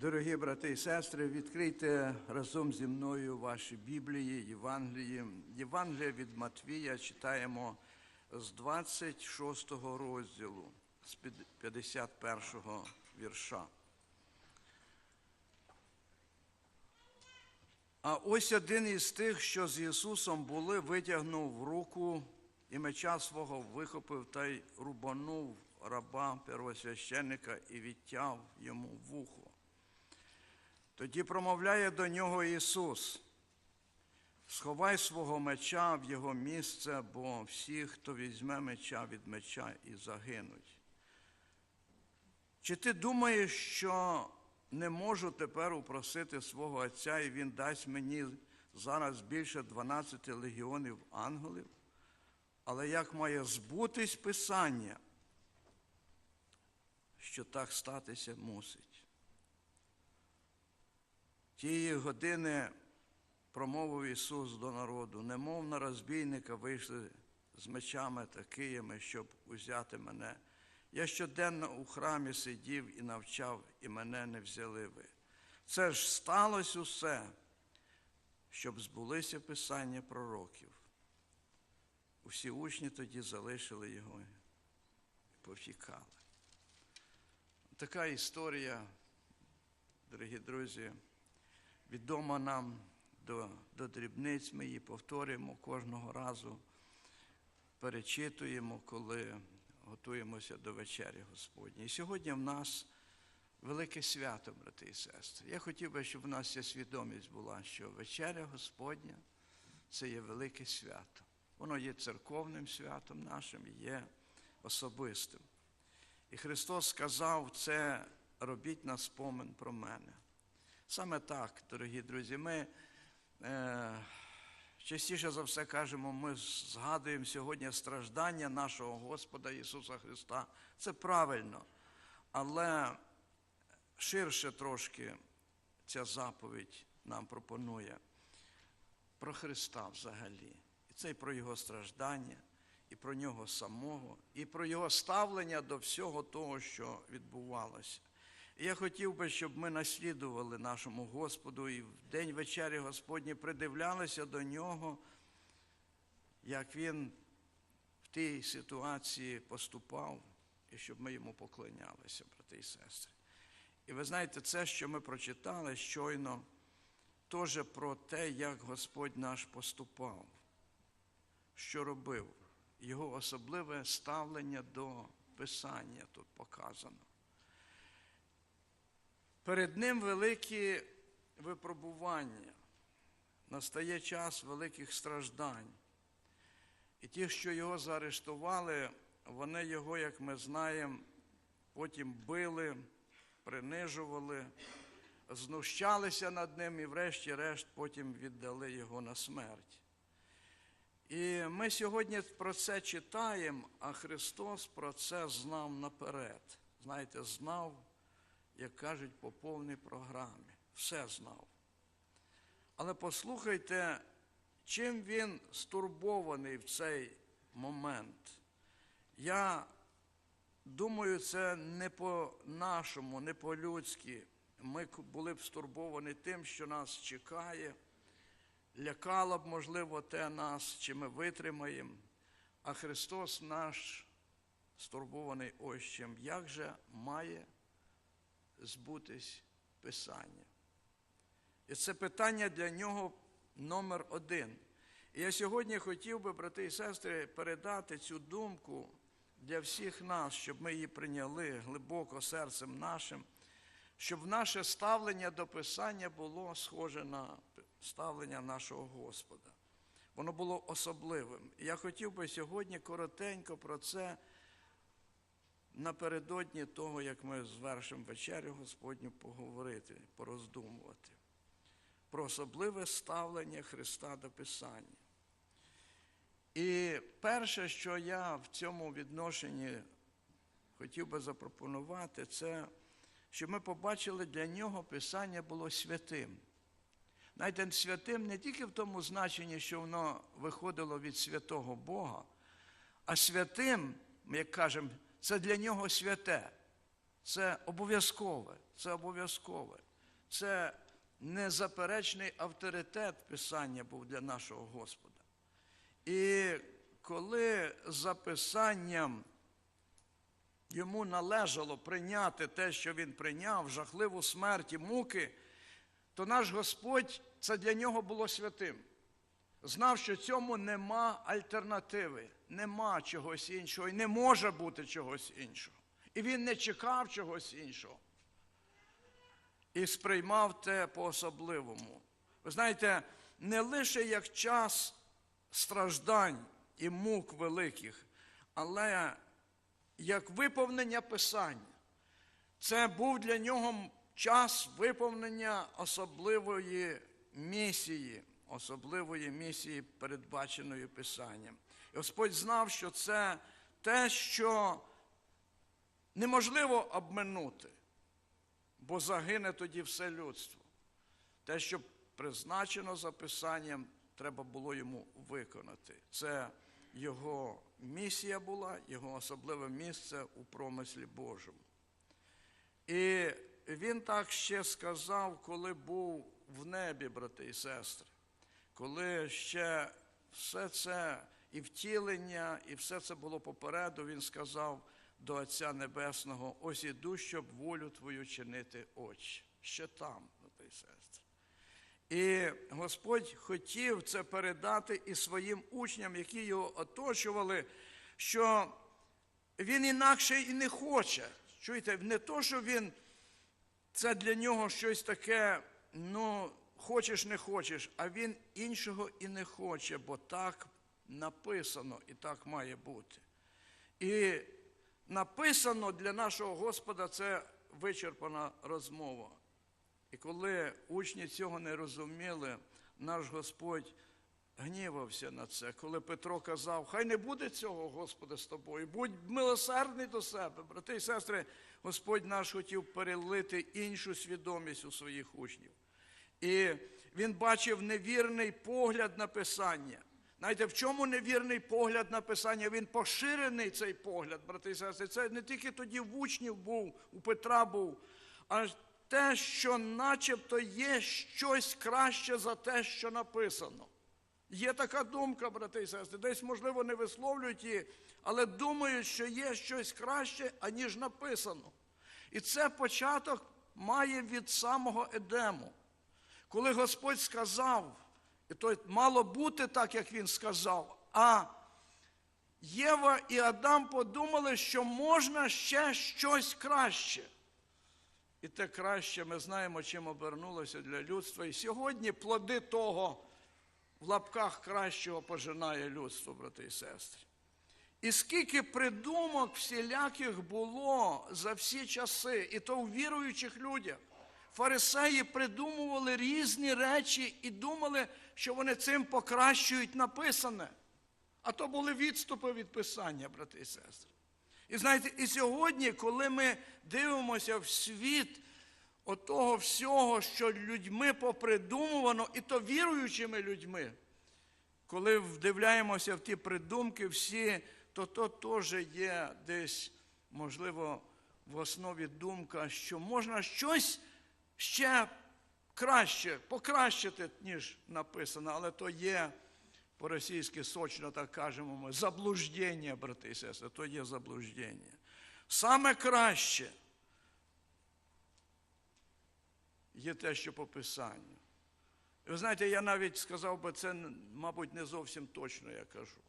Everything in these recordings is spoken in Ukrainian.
Дорогі брати і сестри, відкрийте разом зі мною ваші Біблії, Євангелії. Євангелія від Матвія читаємо з 26 розділу, з 51 вірша. А ось один із тих, що з Ісусом були, витягнув руку і меча свого вихопив та й рубанув раба первосвященника і відтяв йому вухо. Тоді промовляє до нього Ісус, сховай свого меча в його місце, бо всі, хто візьме меча від меча і загинуть. Чи ти думаєш, що не можу тепер упросити свого Отця, і Він дасть мені зараз більше 12 легіонів ангелів? Але як має збутись Писання, що так статися мусить? Тієї години промовив Ісус до народу, немов на розбійника вийшли з мечами та киями, щоб узяти мене. Я щоденно у храмі сидів і навчав, і мене не взяли ви. Це ж сталося усе, щоб збулися писання пророків. Усі учні тоді залишили його і повтікали. Така історія, дорогі друзі, відома нам до, до дрібниць. Ми її повторюємо кожного разу, перечитуємо, коли готуємося до вечері Господньої. І сьогодні в нас велике свято, брати і сестри. Я хотів би, щоб в нас ця свідомість була, що вечеря Господня це є велике свято. Воно є церковним святом нашим, є особистим. І Христос сказав, це робіть на спомин про мене. Саме так, дорогі друзі, ми е, частіше за все кажемо, ми згадуємо сьогодні страждання нашого Господа Ісуса Христа. Це правильно. Але ширше трошки ця заповідь нам пропонує про Христа взагалі. І це і про Його страждання, і про нього самого, і про Його ставлення до всього того, що відбувалося. Я хотів би, щоб ми наслідували нашому Господу і в день вечері Господні придивлялися до нього, як Він в тій ситуації поступав, і щоб ми йому поклонялися, брати і сестри. І ви знаєте, це, що ми прочитали щойно, теж про те, як Господь наш поступав, що робив, його особливе ставлення до Писання тут показано. Перед ним великі випробування, настає час великих страждань. І ті, що його заарештували, вони його, як ми знаємо, потім били, принижували, знущалися над ним і, врешті-решт, потім віддали його на смерть. І ми сьогодні про це читаємо, а Христос про це знав наперед. Знаєте, знав як кажуть, по повній програмі. Все знав. Але послухайте, чим він стурбований в цей момент. Я думаю, це не по-нашому, не по-людськи. Ми були б стурбовані тим, що нас чекає, лякало б, можливо, те нас, чи ми витримаємо. А Христос наш стурбований ось чим. Як же має збутись Писання. І це питання для нього номер один. І я сьогодні хотів би, брати і сестри, передати цю думку для всіх нас, щоб ми її прийняли глибоко серцем нашим, щоб наше ставлення до Писання було схоже на ставлення нашого Господа. Воно було особливим. І я хотів би сьогодні коротенько про це напередодні того, як ми звершимо вечерю Господню, поговорити, пороздумувати про особливе ставлення Христа до Писання. І перше, що я в цьому відношенні хотів би запропонувати, це, щоб ми побачили, для нього Писання було святим. Знаєте, святим не тільки в тому значенні, що воно виходило від святого Бога, а святим, як кажемо, це для нього святе, це обов'язкове, це обов'язкове. Це незаперечний авторитет Писання був для нашого Господа. І коли за Писанням йому належало прийняти те, що він прийняв, жахливу смерть і муки, то наш Господь це для нього було святим. Знав, що цьому нема альтернативи, нема чогось іншого і не може бути чогось іншого. І він не чекав чогось іншого. І сприймав те по-особливому. Ви знаєте, не лише як час страждань і мук великих, але як виповнення Писання. Це був для нього час виповнення особливої місії, особливої місії, передбаченої Писанням. Господь знав, що це те, що неможливо обминути, бо загине тоді все людство. Те, що призначено за Писанням, треба було йому виконати. Це його місія була, його особливе місце у промислі Божому. І він так ще сказав, коли був в небі, брати і сестри, коли ще все це і втілення, і все це було попереду, він сказав до Отця Небесного: ось іду, щоб волю твою чинити очі. Ще там, брати і сестри. І Господь хотів це передати і своїм учням, які його оточували, що він інакше і не хоче. Чуєте, не то, що він це для нього щось таке, ну, хочеш, не хочеш, а він іншого і не хоче, бо так написано і так має бути. І написано для нашого Господа це вичерпана розмова. І коли учні цього не розуміли, наш Господь гнівався на це. Коли Петро казав, хай не буде цього, Господи, з тобою, будь милосердний до себе, брати і сестри, Господь наш хотів перелити іншу свідомість у своїх учнів. І він бачив невірний погляд на Писання. Знаєте, в чому невірний погляд на Писання? Він поширений цей погляд, брати і сестри. Це не тільки тоді в учнів був, у Петра був, а те, що начебто є щось краще за те, що написано. Є така думка, брати і сестри, десь, можливо, не висловлюють її, але думають, що є щось краще, аніж написано. І це початок має від самого Едему. Коли Господь сказав, і то мало бути так, як він сказав, а Єва і Адам подумали, що можна ще щось краще. І те краще ми знаємо, чим обернулося для людства. І сьогодні плоди того в лапках кращого пожинає людство, брати і сестри. І скільки придумок всіляких було за всі часи, і то у віруючих людях. Фарисеї придумували різні речі і думали, що вони цим покращують написане. А то були відступи від Писання, брати і сестри. І знаєте, і сьогодні, коли ми дивимося в світ отого всього, що людьми попридумувано, і то віруючими людьми, коли вдивляємося в ті придумки всі, то то теж є десь, можливо, в основі думка, що можна щось ще краще, покращити, ніж написано, але то є по-російськи сочно так кажемо ми, заблуждення, брати і сестри, то є заблуждення. Саме краще є те, що по Писанню. І ви знаєте, я навіть сказав би, це, мабуть, не зовсім точно я кажу.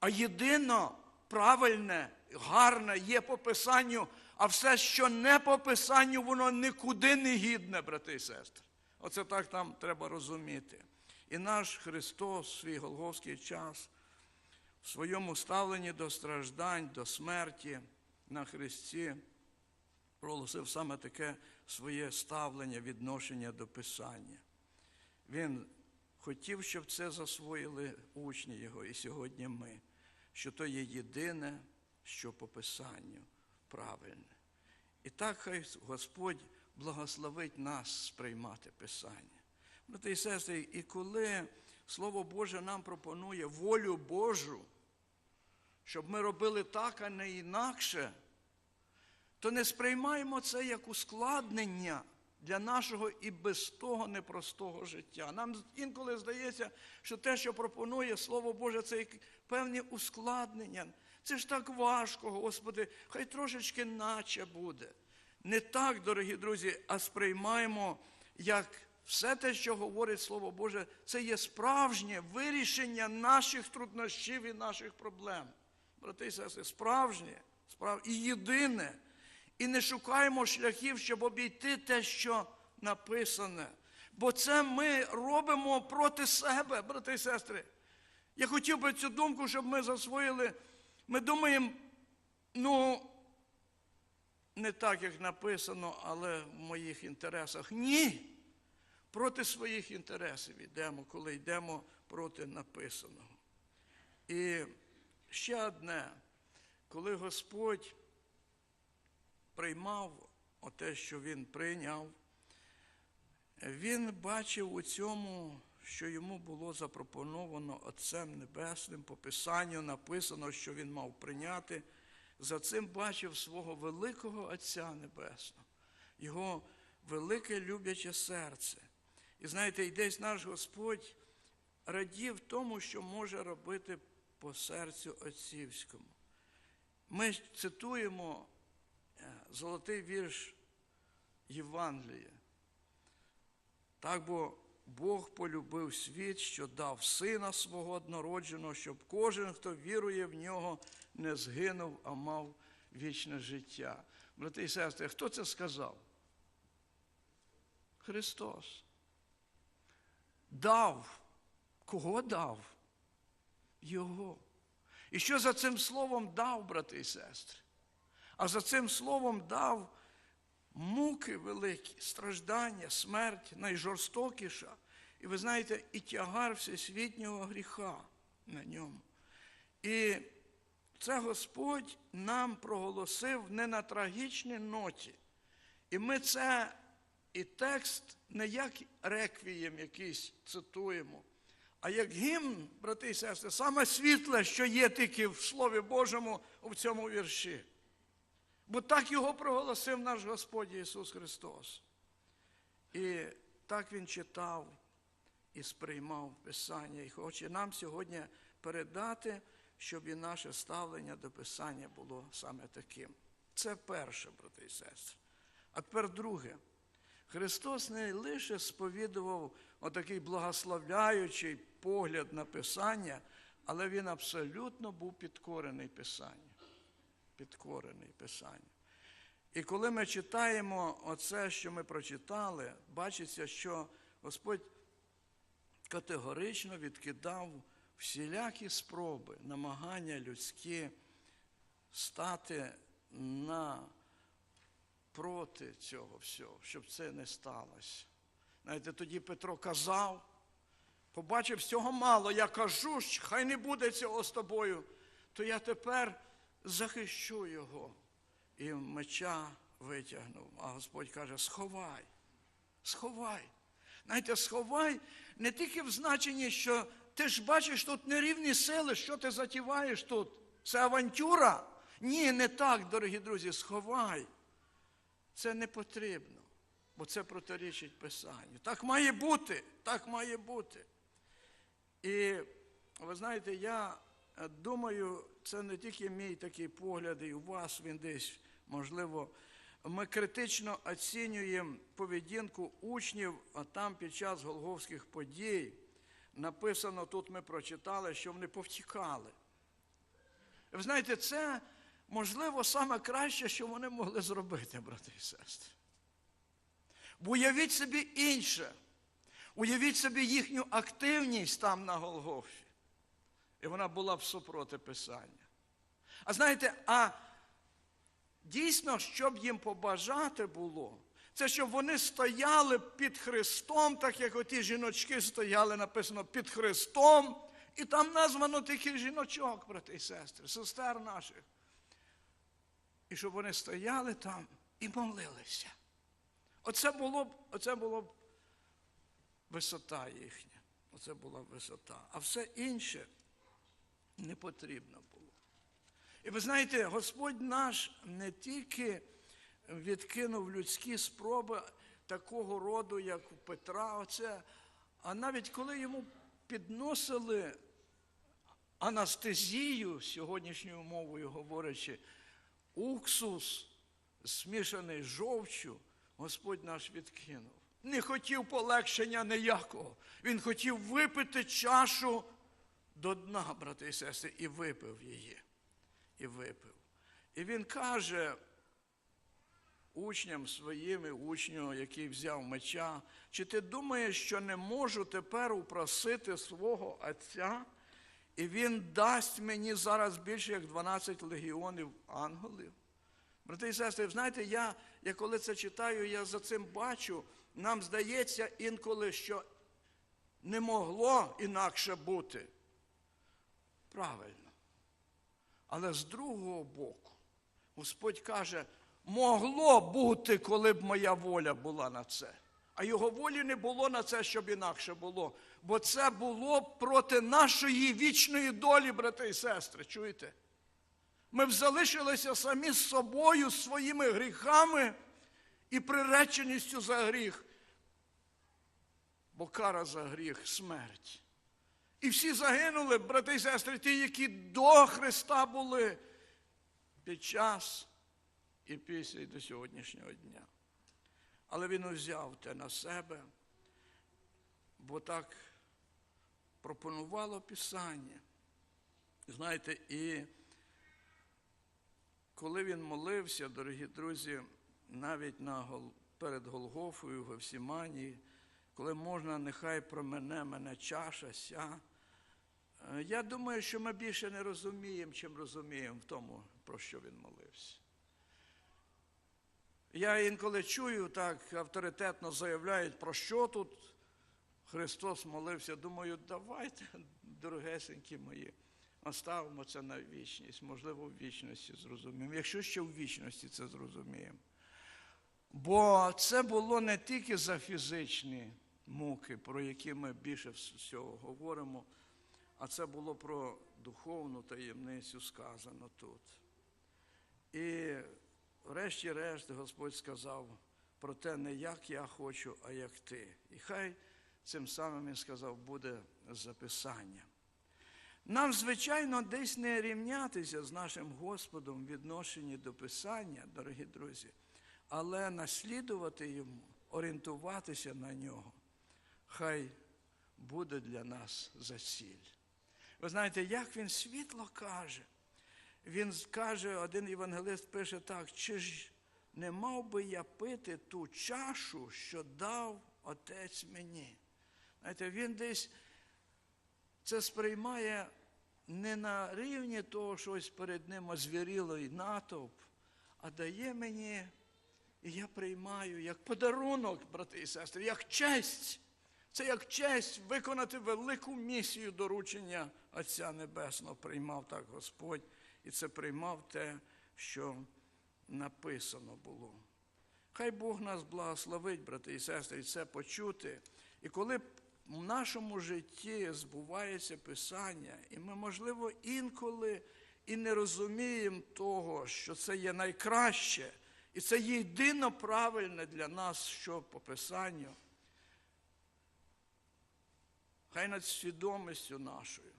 А єдино правильне, гарне є по Писанню, а все, що не по Писанню, воно нікуди не гідне, брати і сестри. Оце так там треба розуміти. І наш Христос, свій Голговський час, в своєму ставленні до страждань, до смерті на Христі, проголосив саме таке своє ставлення, відношення до Писання. Він хотів, щоб це засвоїли учні його, і сьогодні ми, що то є єдине, що по Писанню правильне. І так хай Господь благословить нас сприймати Писання. Брати і сестри, і коли Слово Боже нам пропонує волю Божу, щоб ми робили так, а не інакше, то не сприймаємо це як ускладнення для нашого і без того непростого життя. Нам інколи здається, що те, що пропонує Слово Боже, це певні ускладнення. Це ж так важко, Господи, хай трошечки наче буде. Не так, дорогі друзі, а сприймаємо, як все те, що говорить Слово Боже, це є справжнє вирішення наших труднощів і наших проблем. Брати і сестри, справжнє, справ... і єдине. І не шукаємо шляхів, щоб обійти те, що написане. Бо це ми робимо проти себе, брати і сестри. Я хотів би цю думку, щоб ми засвоїли. Ми думаємо, ну, не так, як написано, але в моїх інтересах. Ні. Проти своїх інтересів йдемо, коли йдемо проти написаного. І ще одне, коли Господь приймав оте, що Він прийняв, Він бачив у цьому, що йому було запропоновано Отцем Небесним, по Писанню написано, що він мав прийняти. За цим бачив свого великого Отця Небесного, його велике любляче серце. І знаєте, і десь наш Господь радів тому, що може робити по серцю отцівському. Ми цитуємо золотий вірш Євангелія. Так бо Бог полюбив світ, що дав сина свого однородженого, щоб кожен, хто вірує в нього, не згинув, а мав вічне життя. Брати і сестри, хто це сказав? Христос. Дав. Кого дав? Його. І що за цим словом дав, брати і сестри? А за цим словом дав муки великі, страждання, смерть найжорстокіша. І ви знаєте, і тягар всесвітнього гріха на ньому. І це Господь нам проголосив не на трагічній ноті. І ми це і текст не як реквієм якийсь цитуємо, а як гімн, брати і сестри, саме світле, що є тільки в Слові Божому у цьому вірші. Бо так його проголосив наш Господь Ісус Христос. І так Він читав і сприймав Писання. І хоче нам сьогодні передати, щоб і наше ставлення до Писання було саме таким. Це перше, брати і сестри. А тепер друге. Христос не лише сповідував отакий благословляючий погляд на Писання, але Він абсолютно був підкорений Писанню. Підкорений Писанню. І коли ми читаємо оце, що ми прочитали, бачиться, що Господь категорично відкидав всілякі спроби, намагання людські стати на проти цього всього, щоб це не сталося. Знаєте, тоді Петро казав, побачив всього мало, я кажу, хай не буде цього з тобою, то я тепер захищу його. І меча витягнув. А Господь каже: сховай, сховай. Знаєте, сховай не тільки в значенні, що ти ж бачиш тут нерівні сили, що ти затіваєш тут. Це авантюра. Ні, не так, дорогі друзі, сховай. Це не потрібно, бо це протирічить Писанню. Так має бути, так має бути. І ви знаєте, я думаю, це не тільки мій такий погляд, і у вас він десь, можливо, ми критично оцінюємо поведінку учнів, а там під час голговських подій написано, тут ми прочитали, що вони повтікали. Ви знаєте, це, можливо, саме краще, що вони могли зробити, брати і сестри. Бо уявіть собі інше. Уявіть собі їхню активність там на Голгофі. І вона була б супроти Писання. А знаєте, а дійсно, щоб їм побажати було, це щоб вони стояли під Христом, так як оті жіночки стояли, написано під Христом, і там названо таких жіночок, брати і сестри, сестер наших. І щоб вони стояли там і молилися. Оце було б, оце було б висота їхня. Оце була висота. А все інше не потрібно було. І ви знаєте, Господь наш не тільки відкинув людські спроби такого роду, як у Петра. Оце. А навіть коли йому підносили анестезію, сьогоднішньою мовою говорячи, уксус, змішаний з жовчю, Господь наш відкинув. Не хотів полегшення ніякого. Він хотів випити чашу до дна, брати і сестри, і випив її. І випив. І він каже учням своїм, і учню, який взяв меча, чи ти думаєш, що не можу тепер упросити свого Отця, і він дасть мені зараз більше як 12 легіонів ангелів? Брати і сестри, знаєте, я, я коли це читаю, я за цим бачу, нам здається інколи, що не могло інакше бути. Правильно. Але з другого боку, Господь каже, могло бути, коли б моя воля була на це. А його волі не було на це, щоб інакше було. Бо це було проти нашої вічної долі, брати і сестри. Чуєте? Ми б залишилися самі з собою, своїми гріхами і приреченістю за гріх. Бо кара за гріх смерть. І всі загинули, брати і сестри, ті, які до Христа були під час і після і до сьогоднішнього дня. Але він узяв те на себе, бо так пропонувало Писання. Знаєте, і коли він молився, дорогі друзі, навіть на, перед Голгофою в Гефсіманії, коли можна, нехай промене мене чаша ся. Е, Я думаю, що ми більше не розуміємо, чим розуміємо в тому, про що він молився. Я інколи чую, так авторитетно заявляють, про що тут Христос молився. Думаю, давайте, дорогесенькі мої, оставимо це на вічність. Можливо, в вічності зрозуміємо. Якщо ще в вічності це зрозуміємо. Бо це було не тільки за фізичні муки, про які ми більше всього говоримо, а це було про духовну таємницю сказано тут. І врешті-решт Господь сказав про те, не як я хочу, а як ти. І хай цим самим він сказав, буде записання. Нам, звичайно, десь не рівнятися з нашим Господом в відношенні до Писання, дорогі друзі, але наслідувати йому, орієнтуватися на нього, хай буде для нас за ціль. Ви знаєте, як він світло каже. Він каже, один євангелист пише так, чи ж не мав би я пити ту чашу, що дав отець мені. Знаєте, він десь це сприймає не на рівні того, що ось перед ним озвірілий натовп, а дає мені, і я приймаю як подарунок, брати і сестри, як честь. Це як честь виконати велику місію доручення Отця Небесного. Приймав так Господь, і це приймав те, що написано було. Хай Бог нас благословить, брати і сестри, це почути. І коли в нашому житті збувається Писання, і ми, можливо, інколи і не розуміємо того, що це є найкраще, і це є єдино правильне для нас, що по Писанню. Хай над свідомістю нашою,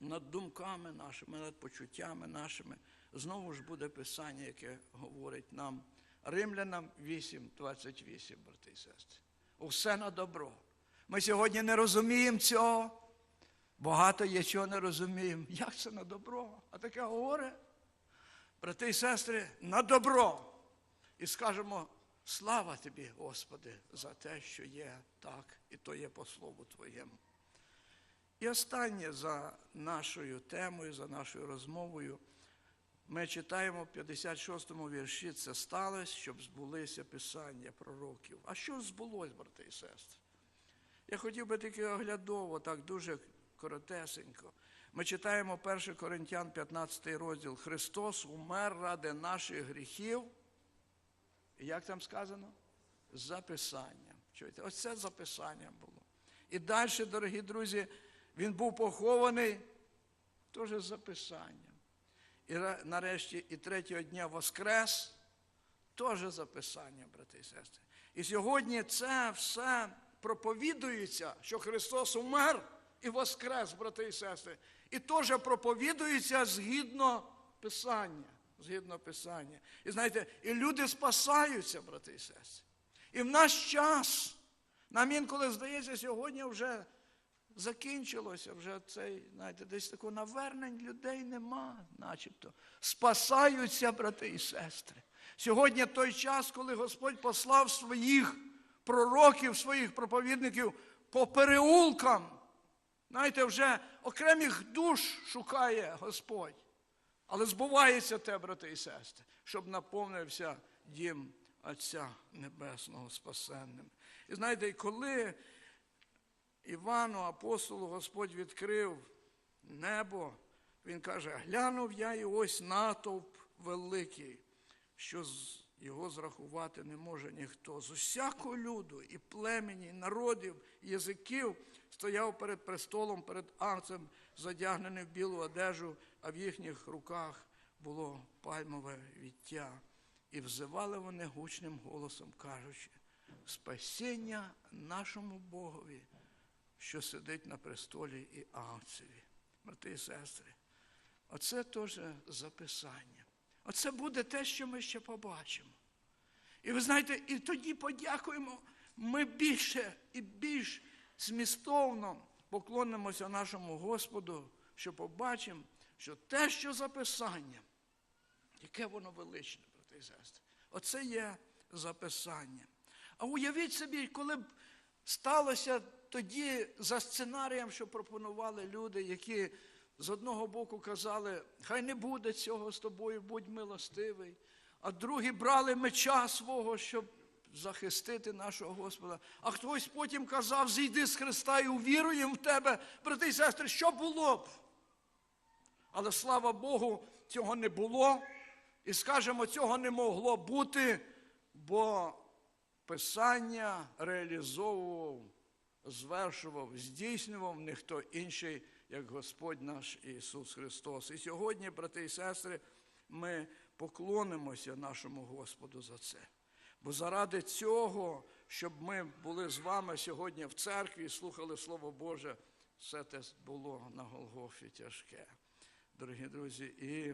над думками нашими, над почуттями нашими знову ж буде Писання, яке говорить нам, Римлянам 8, 28, брати і сестри. Усе на добро. Ми сьогодні не розуміємо цього. Багато є чого не розуміємо. Як це на добро? А таке говорить, брати і сестри, на добро. І скажемо, слава тобі, Господи, за те, що є так, і то є по слову Твоєму. І останнє за нашою темою, за нашою розмовою, ми читаємо в 56-му вірші, це сталося, щоб збулися писання пророків. А що збулось, брати і сестри? Я хотів би тільки оглядово, так дуже коротесенько. Ми читаємо 1 Коринтян, 15 розділ. Христос умер ради наших гріхів. Як там сказано? Записанням. Чуєте? Ось це записання було. І далі, дорогі друзі, він був похований теж записанням. І нарешті, і третього дня воскрес Теж записання, брати і сестри. І сьогодні це все проповідується, що Христос умер і воскрес, брати і сестри. І теж проповідується згідно Писання. Згідно Писання. І знаєте, і люди спасаються, брати і сестри. І в наш час, нам інколи здається, сьогодні вже закінчилося, вже цей, знаєте, десь такого навернень людей нема, начебто. Спасаються, брати і сестри. Сьогодні той час, коли Господь послав своїх пророків, своїх проповідників по переулкам. Знаєте, вже окремих душ шукає Господь. Але збувається те, брати і сестри, щоб наповнився дім Отця Небесного Спасенним. І знаєте, і коли Івану, апостолу, Господь відкрив небо, він каже: глянув я і ось натовп великий, що його зрахувати не може ніхто. З усякого люду, і племені, і народів, і язиків стояв перед престолом, перед анцем, задягнений в білу одежу, а в їхніх руках було пальмове віття. І взивали вони гучним голосом, кажучи, спасіння нашому Богові, що сидить на престолі і Агцеві. Брати і сестри, оце теж записання. Оце буде те, що ми ще побачимо. І ви знаєте, і тоді подякуємо, ми більше і більш змістовно поклонимося нашому Господу, що побачимо, що те, що записання, яке воно величне, брати і сестри, оце є записання. А уявіть собі, коли б сталося тоді за сценарієм, що пропонували люди, які з одного боку казали, хай не буде цього з тобою, будь милостивий, а другі брали меча свого, щоб захистити нашого Господа. А хтось потім казав, зійди з Христа і увіруємо в тебе, брати і сестри, що було б? Але слава Богу, цього не було. І скажемо, цього не могло бути, бо Писання реалізовував, звершував, здійснював ніхто інший, як Господь наш Ісус Христос. І сьогодні, брати і сестри, ми поклонимося нашому Господу за це. Бо заради цього, щоб ми були з вами сьогодні в церкві і слухали Слово Боже, все те було на Голгофі тяжке. Дорогі друзі, і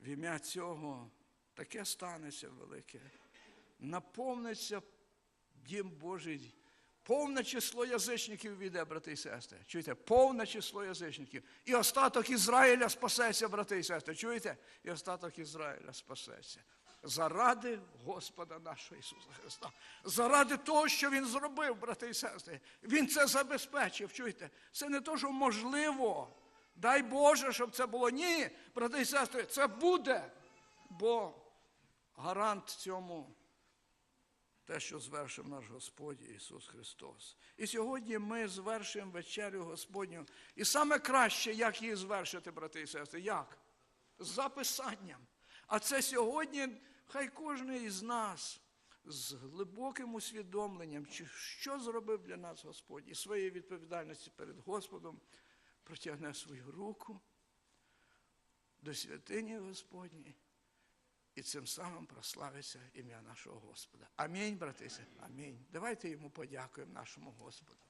в ім'я цього таке станеться велике. Наповниться дім Божий. Повне число язичників війде, брати і сестри. Чуєте? Повне число язичників. І остаток Ізраїля спасеться, брати і сестри. Чуєте? І остаток Ізраїля спасеться. Заради Господа нашого Ісуса Христа. Заради того, що Він зробив, брати і сестри. Він це забезпечив. Чуєте? Це не то, що можливо. Дай Боже, щоб це було. Ні, брати і сестри, це буде. Бо гарант цьому те, що звершив наш Господь Ісус Христос. І сьогодні ми звершуємо вечерю Господню. І саме краще, як її звершити, брати і сестри, як? З записанням. А це сьогодні хай кожен із нас з глибоким усвідомленням, що зробив для нас Господь, і своєї відповідальності перед Господом протягне свою руку до святині Господні І цим самим прославиться ім'я нашого Господа. Амінь, братися. Амінь. Давайте йому подякуємо нашому Господу.